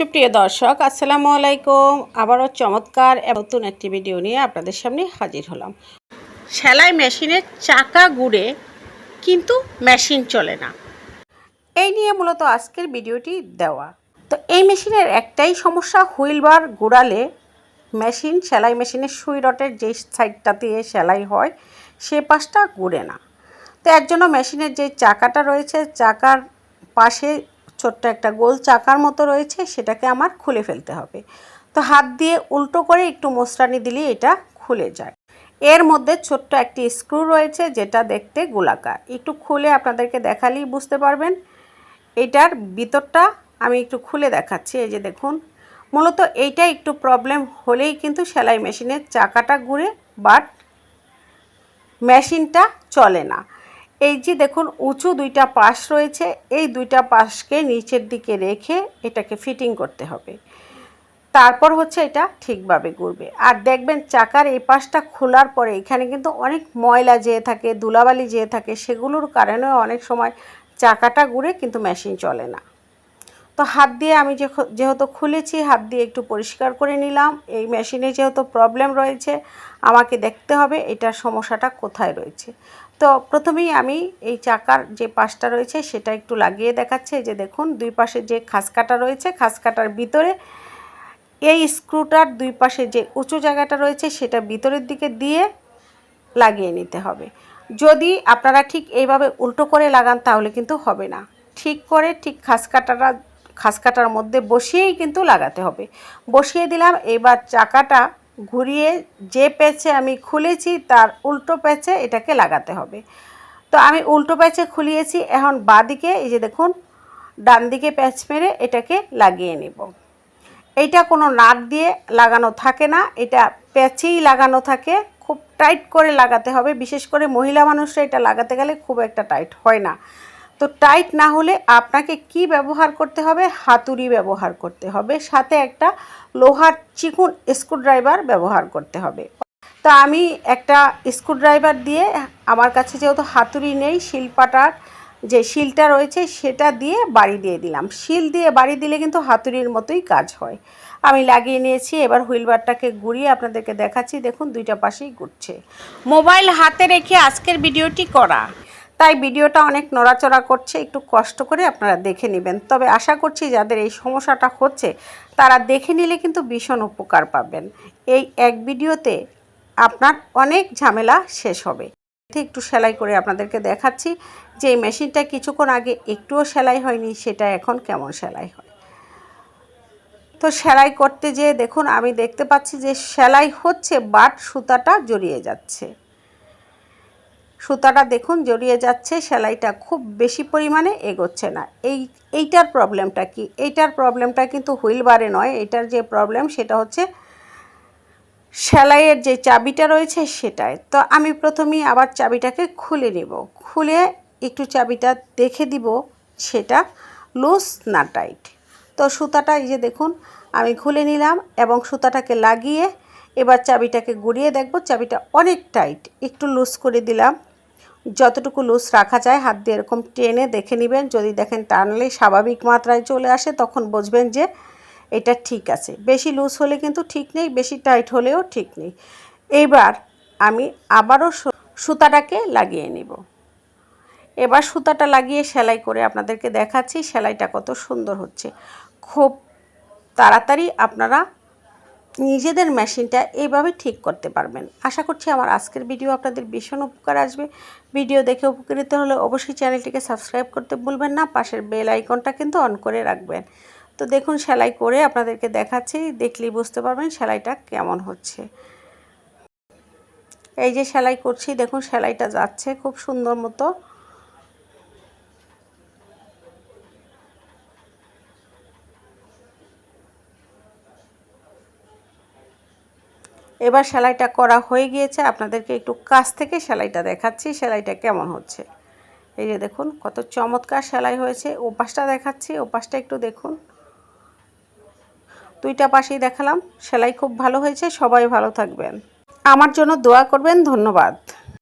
সুপ্রিয় দর্শক, আসসালামু আলাইকুম। আবারও চমৎকার নতুন একটি ভিডিও নিয়ে আপনাদের সামনে হাজির হলাম। সেলাই মেশিনের চাকা গুড়ে কিন্তু মেশিন চলে না। এই নিয়ে মূলত আজকের ভিডিওটি দেওয়া। তো এই মেশিনের একটাই সমস্যা, হুইল বার ঘোরালে মেশিন, সেলাই মেশিনের সুই রটের যে সাইডটা দিয়ে সেলাই হয়, সে পাশটা ঘুরে না। তো এর জন্য মেশিনের যে চাকাটা রয়েছে, চাকার পাশে ছোট্ট একটা গোল চাকার মতো রয়েছে, সেটাকে আমার খুলে ফেলতে হবে। তো হাত দিয়ে উল্টো করে একটু মোসরানি দিলে এটা খুলে যায়। এর মধ্যে ছোট্ট একটি স্ক্রু রয়েছে, যেটা দেখতে গোলাকার। একটু খুলে আপনাদেরকে দেখালেই বুঝতে পারবেন। এটার ভিতরটা আমি একটু খুলে দেখাচ্ছি, এই যে দেখুন। মূলত এইটা একটু প্রবলেম হলেই কিন্তু সেলাই মেশিনের চাকাটা ঘুরে, বাট মেশিনটা চলে না। এই যে দেখুন, উঁচু দুইটা পাশ রয়েছে, এই দুইটা পাশকে নিচের দিকে রেখে এটাকে ফিটিং করতে হবে। তারপর হচ্ছে এটা ঠিকভাবে ঘুরবে। আর দেখবেন চাকার এই পাশটা খোলার পরে এখানে কিন্তু অনেক ময়লা যেয়ে থাকে, ধুলাবালি যেয়ে থাকে, সেগুলোর কারণেও অনেক সময় চাকাটা ঘুরে কিন্তু মেশিন চলে না। তো হাত দিয়ে আমি যেহেতু খুলেছি, হাত দিয়ে একটু পরিষ্কার করে নিলাম। এই মেশিনে যেহেতু প্রবলেম রয়েছে, আমাকে দেখতে হবে এটার সমস্যাটা কোথায় রয়েছে। তো প্রথমেই আমি এই চাকার যে পাশটা রয়েছে, সেটা একটু লাগিয়ে দেখাচ্ছে। যে দেখুন, দুই পাশে যে খাসকাটা রয়েছে খাসকাটার ভিতরে এই স্ক্রুটার দুই পাশে যে উঁচু জায়গাটা রয়েছে, সেটা ভিতরের দিকে দিয়ে লাগিয়ে নিতে হবে। যদি আপনারা ঠিক এইভাবে উল্টো করে লাগান, তাহলে কিন্তু হবে না। ঠিক করে ঠিক খাসকাটাটা খাসকাটার মধ্যে বসিয়েই কিন্তু লাগাতে হবে। বসিয়ে দিলাম, এবার চাকাটা ঘুরিয়ে যে প্যাচে আমি খুলেছি তার উল্টো প্যাচে এটাকে লাগাতে হবে। তো আমি উল্টো প্যাচে খুলিয়েছি, এখন বাদিকে, এই যে দেখুন ডান দিকে প্যাচ মেরে এটাকে লাগিয়ে নেব। এইটা কোনো নাট দিয়ে লাগানো থাকে না, এটা প্যাচেই লাগানো থাকে, খুব টাইট করে লাগাতে হবে। বিশেষ করে মহিলা মানুষরা এটা লাগাতে গেলে খুব একটা টাইট হয় না। তো টাইট না হলে আপনাকে কি ব্যবহার করতে হবে? হাতুড়ি ব্যবহার করতে হবে। সাথে একটা লোহার চিকুন স্ক্রুড্রাইভার ব্যবহার করতে হবে। তো আমি একটা স্ক্রুড্রাইভার দিয়ে আমার কাছে যেহেতু হাতুড়ি নেই, শিলপাটার যে শিলটা রয়েছে সেটা দিয়ে বাড়ি দিয়ে দিলাম। শিল দিয়ে বাড়ি দিলে কিন্তু হাতুড়ির মতোই কাজ হয়। আমি লাগিয়ে নিয়েছি, এবার হুইলবারটাকে ঘুরিয়ে আপনাদেরকে দেখাচ্ছি। দেখুন, দুইটা পাশেই ঘুরছে। মোবাইল হাতে রেখে আজকের ভিডিওটি করা। তাই ভিডিওটা অনেক নড়াচড়া করছে, একটু কষ্ট করে আপনারা দেখে নেবেন। তবে আশা করছি যাদের এই সমস্যাটা হচ্ছে, তারা দেখে নিলে কিন্তু ভীষণ উপকার পাবেন। এই এক ভিডিওতে আপনার অনেক ঝামেলা শেষ হবে। একটু সেলাই করে আপনাদেরকে দেখাচ্ছি যে এই মেশিনটা কিছুক্ষণ আগে একটুও সেলাই হয়নি, সেটা এখন কেমন সেলাই হয়। তো সেলাই করতে যেয়ে দেখুন, আমি দেখতে পাচ্ছি যে সেলাই হচ্ছে, বাট সুতাটা জড়িয়ে যাচ্ছে। সুতাটা দেখুন, জড়িয়ে যাচ্ছে, সেলাইটা খুব বেশি পরিমাণে এগোচ্ছে না। এই, এইটার প্রবলেমটা কি? এইটার প্রবলেমটা কিন্তু হুইল বারে নয়, এটার যে প্রবলেম সেটা হচ্ছে সেলাইয়ের যে চাবিটা রয়েছে সেটাই তো আমি প্রথমেই আবার চাবিটাকে খুলে নেব। খুলে একটু চাবিটা দেখে দিব সেটা লুজ না টাইট। তো সুতাটা এই যে দেখুন, আমি খুলে নিলাম এবং সুতাটাকে লাগিয়ে এবার চাবিটাকে গুড়িয়ে দেখব, চাবিটা অনেক টাইট, একটু লুজ করে দিলাম। যতটুকু লুজ রাখা যায়, হাত দিয়ে এরকম টেনে দেখে নেবেন। যদি দেখেন টানলে স্বাভাবিক মাত্রায় চলে আসে, তখন বুঝবেন যে এটা ঠিক আছে। বেশি লুজ হলে কিন্তু ঠিক নেই, বেশি টাইট হলেও ঠিক নেই। এইবার আমি আবারও সুতাটাকে লাগিয়ে নিব। এবার সুতাটা লাগিয়ে সেলাই করে আপনাদেরকে দেখাচ্ছি, সেলাইটা কত সুন্দর হচ্ছে। খুব তাড়াতাড়ি আপনারা নিজেদের মেশিনটা এইভাবে ঠিক করতে পারবেন। আশা করছি আমার আজকের ভিডিও আপনাদের ভীষণ উপকার আসবে। ভিডিও দেখে উপকৃত হলে অবশ্যই চ্যানেলটিকে সাবস্ক্রাইব করতে ভুলবেন না। পাশের বেল আইকনটা কিন্তু অন করে রাখবেন। তো দেখুন, সেলাই করে আপনাদেরকে দেখাচ্ছি, দেখলেই বুঝতে পারবেন সেলাইটা কেমন হচ্ছে। এই যে সেলাই করছি, দেখুন, সেলাইটা যাচ্ছে খুব সুন্দর মতো। এবার সেলাইটা করা হয়ে গিয়েছে। আপনাদেরকে একটু কাছ থেকে সেলাইটা দেখাচ্ছি, সেলাইটা কেমন হচ্ছে। এই যে দেখুন, কত চমৎকার সেলাই হয়েছে। ও পাশটা দেখাচ্ছি ও পাশটা একটু দেখুন। দুইটা পাশেই দেখালাম, সেলাই খুব ভালো হয়েছে, সবাই ভালো থাকবেন। আমার জন্য দোয়া করবেন, ধন্যবাদ।